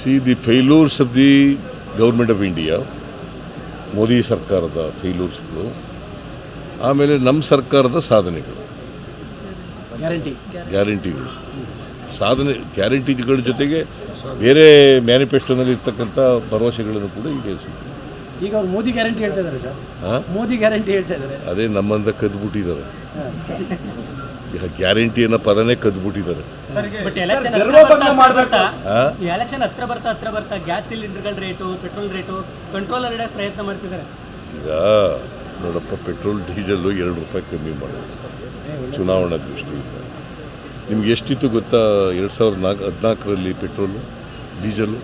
See the failures of the government of India Modi ಸರ್ಕಾರದ ಫೇಲ್ಯೂರ್ಸ್ಗಳು ಆಮೇಲೆ ನಮ್ಮ ಸರ್ಕಾರದ ಸಾಧನೆಗಳು. ಗ್ಯಾರಂಟಿ ಗ್ಯಾರಂಟಿಗಳು ಸಾಧನೆ ಗ್ಯಾರಂಟಿಗಳ ಜೊತೆಗೆ ಬೇರೆ ಮ್ಯಾನಿಫೆಸ್ಟೋನಲ್ಲಿ ಇರ್ತಕ್ಕಂಥ ಭರವಸೆಗಳನ್ನು ಕೂಡ ಈಡೇರಿಸಿದ್ರು. ಈಗ ಅವ್ರು ಮೋದಿ ಗ್ಯಾರಂಟಿ ಹೇಳ್ತಾ ಇದ್ದಾರೆ ಸರ್. ಹಾಂ? ಮೋದಿ ಗ್ಯಾರಂಟಿ ಹೇಳ್ತಾ ಇದ್ದಾರೆ. ಅದೇ ನಮ್ಮಂದ ಕದ್ಬಿಟ್ಟಿದ್ದಾರೆ. ಈಗ ಗ್ಯಾರಂಟಿ ಅನ್ನೋ ಪದನೇ ಕದ್ಬಿಟ್ಟಿದ್ದಾರೆ. ಬಟ್ ಎಲೆಕ್ಷನ್ ಹತ್ರ ಬರ್ತಾ ಹತ್ರ ಬರ್ತಾ ಈ ಎಲೆಕ್ಷನ್ ಹತ್ರ ಬರ್ತಾ ಹತ್ರ ಬರ್ತಾ ಗ್ಯಾಸ್ ಸಿಲಿಂಡರ್ಗಳ ರೇಟು ಪೆಟ್ರೋಲ್ ರೇಟು ಕಂಟ್ರೋಲ್ ಇಡಕ್ಕೆ ಪ್ರಯತ್ನ ಮಾಡ್ತಿದ್ದಾರೆ. ಈಗ ನೋಡಪ್ಪ ಪೆಟ್ರೋಲ್ ಡೀಸೆಲ್ಲು ಎರಡು ರೂಪಾಯಿ ಕಮ್ಮಿ ಮಾಡೋದು. ಚುನಾವಣಾ ದೃಷ್ಟಿಯಿಂದ. ನಿಮ್ಗೆ ಎಷ್ಟಿತ್ತು ಗೊತ್ತಾ? ಎರಡು ಸಾವಿರದ ನಾಲ್ಕು ಹದಿನಾಲ್ಕರಲ್ಲಿ ಪೆಟ್ರೋಲು ಡೀಸೆಲ್ಲು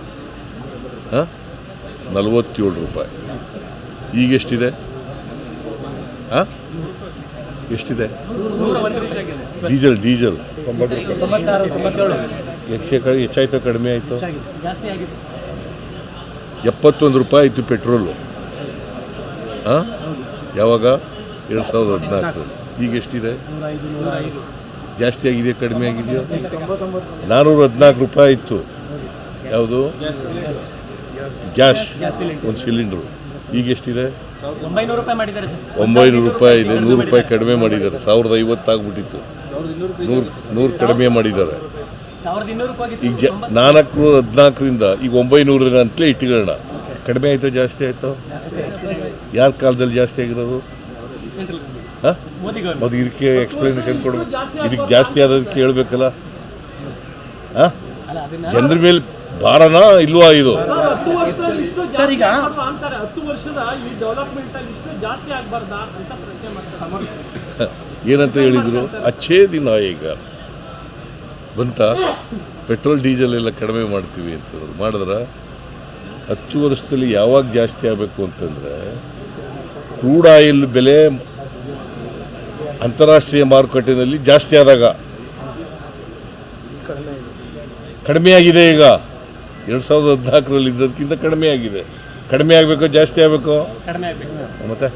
ಹಾಂ? ನಲವತ್ತೇಳು ರೂಪಾಯಿ. ಈಗ ಎಷ್ಟಿದೆ ಹಾಂ ಎಷ್ಟಿದೆ? Diesel diesel. ಹೆಚ್ಚು ಹೆಚ್ಚಾಯ್ತು ಕಡಿಮೆ ಆಯಿತು. ಎಪ್ಪತ್ತೊಂದು ರೂಪಾಯಿ ಆಯಿತು ಪೆಟ್ರೋಲು. ಹಾಂ ಯಾವಾಗ? ಎರಡು ಸಾವಿರದ ಹದಿನಾಲ್ಕು. ಈಗ ಎಷ್ಟಿದೆ ಜಾಸ್ತಿ ಆಗಿದೆಯಾ, ಕಡಿಮೆ ಆಗಿದೆಯೋ? ನಾನ್ನೂರ ಹದಿನಾಲ್ಕು ರೂಪಾಯಿ ಇತ್ತು ಯಾವುದು? ಗ್ಯಾಸ್ ಒಂದು ಸಿಲಿಂಡ್ರು. ಈಗ ಎಷ್ಟಿದೆ? ಒಂಬೈನೂರು ರೂಪಾಯಿ ಇದೆ ನೂರು ರೂಪಾಯಿ ಕಡಿಮೆ ಮಾಡಿದ್ದಾರೆ. ಸಾವಿರದ ಐವತ್ತು ಆಗ್ಬಿಟ್ಟಿತ್ತು. ನೂರು ನೂರು ಕಡಿಮೆ ಮಾಡಿದ್ದಾರೆ. ಈಗ ಜ ನಾಲ್ಕು ಹದಿನಾಲ್ಕರಿಂದ ಈಗ ಒಂಬೈನೂರ ಅಂತಲೇ ಇಟ್ಕೊಳ್ಳೋಣ ಕಡಿಮೆ ಆಯಿತು ಜಾಸ್ತಿ ಆಯಿತು? ಯಾರ ಕಾಲದಲ್ಲಿ ಜಾಸ್ತಿ ಆಗಿರೋದು? ಹಾಂ? ಮತ್ತು ಇದಕ್ಕೆ ಎಕ್ಸ್ಪ್ಲನೇಷನ್ ಕೊಡಬೇಕು ಇದಕ್ಕೆ ಜಾಸ್ತಿ ಆದದಕ್ಕೆ ಹೇಳ್ಬೇಕಲ್ಲ. ಹಾಂ? ಜನರ ಮೇಲೆ ಭಾರನಾ ಇಲ್ವಾ ಇದು? ಸರ್ ಈಗ ಅಂತಾರೆ? ಹತ್ತು ವರ್ಷದ ಈ ಡೆವಲಪ್ಮೆಂಟ್ ಅಲ್ಲಿ ಇಷ್ಟು ಜಾಸ್ತಿ ಆಗ್ಬಾರ್ದಾ ಅಂತ ಪ್ರಶ್ನೆ ಮಾಡ್ತಾರೆ. ಏನಂತ ಹೇಳಿದರು? ಅಚ್ಚೇ ದಿನ ಈಗ. ಬಂತ? ಪೆಟ್ರೋಲ್ ಡೀಸೆಲ್ ಎಲ್ಲ ಕಡಿಮೆ ಮಾಡ್ತೀವಿ ಅಂತ ಮಾಡಿದ್ರೆ? ಹತ್ತು ವರ್ಷದಲ್ಲಿ ಯಾವಾಗ ಜಾಸ್ತಿ ಆಗಬೇಕು ಅಂತಂದರೆ ಕ್ರೂಡ್ ಆಯಿಲ್ ಬೆಲೆ ಅಂತಾರಾಷ್ಟ್ರೀಯ ಮಾರುಕಟ್ಟೆಯಲ್ಲಿ ಜಾಸ್ತಿ ಆದಾಗ. ಕಡಿಮೆ ಆಗಿದೆ ಈಗ. ಎರಡು ಸಾವಿರದ ಹದಿನಾಲ್ಕರಲ್ಲಿ ಇದ್ದದಕ್ಕಿಂತ ಕಡಿಮೆ ಆಗಿದೆ. ಕಡಿಮೆ ಆಗಬೇಕು ಜಾಸ್ತಿ ಆಗಬೇಕು? ಕಡಿಮೆ ಆಗಬೇಕು. ಮತ್ತೆ?